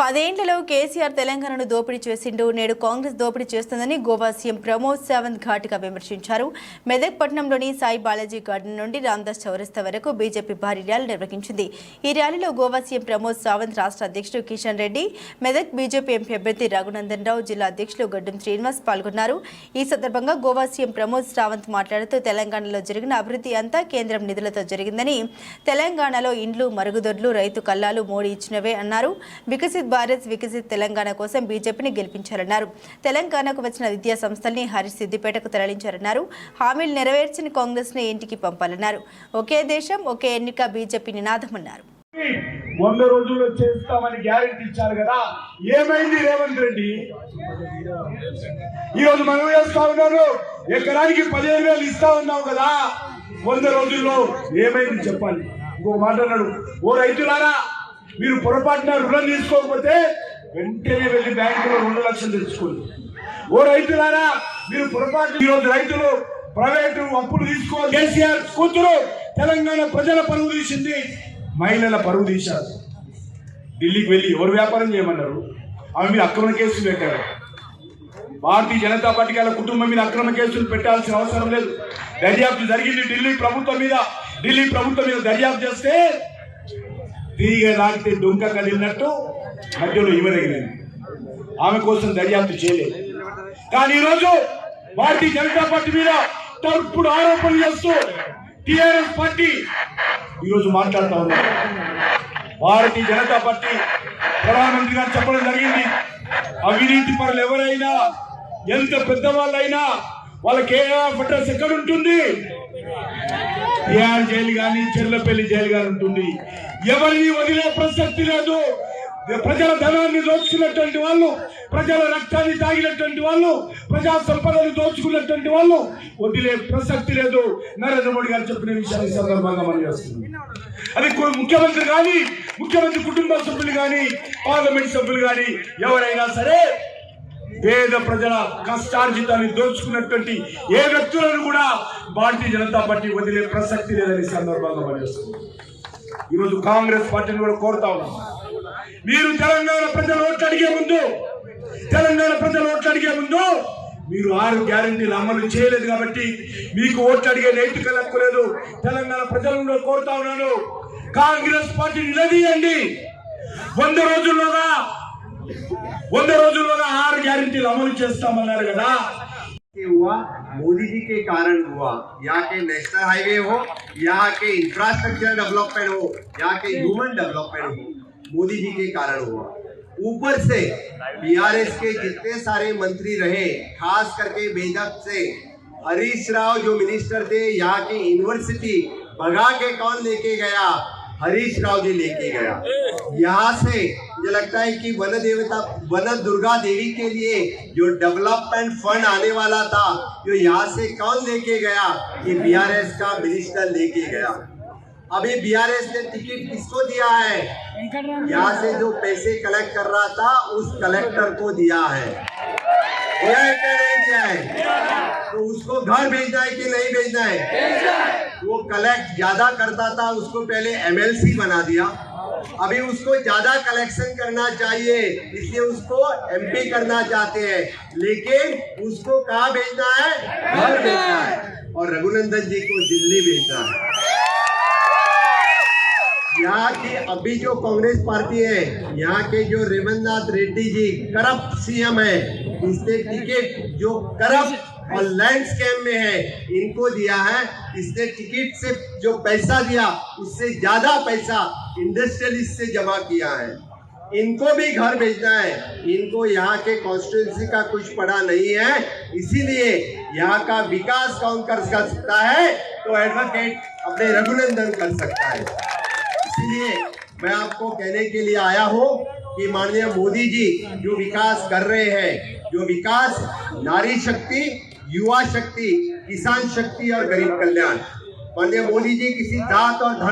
పదేండ్లలో కేసీఆర్ తెలంగాణను దోపిడీ చేసిండు. నేడు కాంగ్రెస్ దోపిడీ చేస్తుందని గోవా సీఎం ప్రమోద్ సావంత్ ఘాటుగా విమర్శించారు. మెదక్ పట్టణంలోని సాయి బాలాజీ గార్డెన్ నుండి రామ్దాస్ చౌరస్తా వరకు బీజేపీ భారీ ర్యాలీ నిర్వహించింది. ఈ ర్యాలీలో గోవా సీఎం ప్రమోద్ సావంత్ రాష్ట్ర అధ్యక్షుడు కిషన్ రెడ్డి మెదక్ బీజేపీ ఎంపీ అభ్యర్థి రఘునందన్ రావు జిల్లా అధ్యక్షులు గడ్డం శ్రీనివాస్ పాల్గొన్నారు. ఈ సందర్భంగా గోవా సీఎం ప్రమోద్ సావంత్ మాట్లాడుతూ తెలంగాణలో జరిగిన అభివృద్ధి అంతా కేంద్రం నిధులతో జరిగిందని తెలంగాణలో ఇండ్లు మరుగుదొడ్లు రైతు కల్లాలు మోడీ ఇచ్చినవే అన్నారు. వికసిత్ భారత్ వికసిత్ తెలంగాణ కోసం బీజేపీని గెలిపించారన్నారు తెలంగాణకు వచ్చిన విద్యా సంస్థల్ని హరీష్ సిద్దిపేటకు తరలించారన్నారు. హామీలు నెరవేర్చిన కాంగ్రెస్ని ఇంటికి పంపాలన్నారు. ఒకే దేశం ఒకే ఎన్నిక బీజేపీ నినాదమన్నారు. వంద రోజుల్లో చేస్తామని గ్యారెంటీ ఇచ్చారు కదా. ఏమైంది రేవంత్ రెడ్డి? ఈ రోజు మనం చేస్తా ఉన్నారు? ఎకరానికి పదిహేను వేలు ఇస్తా ఉన్నావు కదా. వంద రోజుల్లో ఏమైంది చెప్పాలి. ఇంకో మాట అన్నాడు. ఓ రైతులారా మీరు పొరపాటున రుణం తీసుకోకపోతే వెంటనే వెళ్ళి బ్యాంకులో రెండు లక్షలు తెచ్చుకోండి. ఓ రైతులారా మీరు పొరపాటు ఈరోజు రైతులు ప్రైవేటు అప్పులు తీసుకో కేసీఆర్ కూతురు తెలంగాణ ప్రజల పరువు తీసింది మహిళల పరువు తీశారు. ఢిల్లీకి వెళ్ళి ఎవరు వ్యాపారం చేయమన్నారు? ఆమె మీద అక్రమ కేసులు పెట్టారు. భారతీయ జనతా పార్టీకి వాళ్ళ కుటుంబం మీద అక్రమ కేసులు పెట్టాల్సిన అవసరం లేదు. దర్యాప్తు జరిగింది ఢిల్లీ ప్రభుత్వం మీద. ఢిల్లీ ప్రభుత్వం మీద దర్యాప్తు చేస్తే తీగ లాగితే డొంక కదిలినట్టు మధ్యలో ఈమె తగిలింది. ఆమె కోసం దర్యాప్తు చేయలేదు. కానీ ఈరోజు భారతీయ జనతా పార్టీ మీద తప్పుడు ఆరోపణలు చేస్తూ టిఆర్ఎస్ పార్టీ ఈరోజు మాట్లాడుతా ఉన్నారు భారతీయ జనతా పార్టీ ప్రధానమంత్రి గారు చెప్పడం జరిగింది. అవినీతి పరులు ఎవరైనా ఎంత పెద్దవాళ్ళైనా వాళ్ళకి ఏ అడ్రస్ ఎక్కడ ఉంటుంది? బిహార్ జైలు కానీ చెర్లపల్లి జైలు కానీ ఉంటుంది. ఎవరిని వదిలే ప్రసక్తి లేదు. ప్రజల ధనాన్ని దోచుకున్నటువంటి వాళ్ళు ప్రజల రక్తాన్ని తాగినటువంటి వాళ్ళు ప్రజా సంపదను దోచుకున్నటువంటి వాళ్ళు వదిలే ప్రసక్తి లేదు. నరేంద్ర మోడీ గారు చెప్పిన విషయాన్ని సందర్భంగా మనం చేస్తున్నాం. అది ముఖ్యమంత్రి కానీ ముఖ్యమంత్రి కుటుంబ సభ్యులు కానీ పార్లమెంట్ సభ్యులు కానీ ఎవరైనా సరే పేద ప్రజల కష్టార్జితాన్ని దోచుకున్నటువంటి ఏ వ్యక్తులను కూడా భారతీయ జనతా పార్టీ వదిలే ప్రసక్తి లేదని ఈ సందర్భంగా పనిచేస్తుంది ఈరోజు కాంగ్రెస్ పార్టీని కూడా కోరుతా ఉన్నాం. మీరు తెలంగాణ ప్రజలు ఓట్లు అడిగే ముందు తెలంగాణ ప్రజలు ఓట్లు అడిగే ముందు మీరు ఆరు గ్యారంటీలు అమలు చేయలేదు కాబట్టి మీకు ఓట్లు అడిగే నైతిక హక్కు లేదు. తెలంగాణ ప్రజలను కోరుతా ఉన్నాను. కాంగ్రెస్ పార్టీ నిలదీయండి. వంద రోజుల్లోగా వంద రోజుల్లో ఆరు గ్యారంటీలు అమలు చేస్తామన్నారు కదా के हुआ मोदी जी के कारण हुआ यहाँ के नेशनल हाईवे हो यहाँ के इंफ्रास्ट्रक्चर डेवलपमेंट हो यहाँ के ह्यूमन डेवलपमेंट हो मोदी जी के कारण हुआ ऊपर से बीआरएस के जितने सारे मंत्री रहे खास करके बेदक से हरीश राव जो मिनिस्टर थे यहाँ की यूनिवर्सिटी भगा के कौन लेके गया हरीश राव जी लेके गया। यहाँ से मुझे लगता है कि वन देवता वन दुर्गा देवी के लिए जो डेवलपमेंट फंड आने वाला था जो यहाँ से कौन लेके गया कि बीआरएस का मिनिस्टर लेके गया। अभी बीआरएस ने टिकट किसको दिया है? यहाँ से जो पैसे कलेक्ट कर रहा था उस कलेक्टर को दिया है। है तो उसको घर भेजना है कि नहीं भेजना है? वो कलेक्ट ज़्यादा करता था, उसको पहले एमएलसी बना दिया। अभी उसको ज़्यादा कलेक्शन करना चाहिए, इसलिए उसको एमपी करना चाहते हैं। लेकिन उसको कहाँ भेजना है? घर भेजना है। और रघुनंदन जी को दिल्ली भेजना है। यहाँ की अभी जो कांग्रेस पार्टी है, यहाँ के जो रेवंत रेड्डी जी, करप्ट सीएम है, इसने टिकट जो करप्ट और लैंड स्कैम में है, इनको दिया है। इसने टिकट से जो पैसा दिया, उससे ज़्यादा पैसा इंडस्ट्रियलिस्ट से जमा किया है। इनको भी घर भेजना है। इनको यहाँ के कॉन्स्टिट्यूंसी का कुछ पड़ा नहीं है। इसीलिए यहाँ का विकास कौन कर सकता है तो एडवोकेट अपने रघुनंदन कर सकता है। इसलिए मैं आपको कहने के लिए आया हूँ कि माननीय मोदी जी जो विकास कर रहे हैं, जो विकास, नारी शक्ति, युवा शक्ति, किसान शक्ति और गरीब कल्याण। माननीय मोदी जी किसी जात और धर्म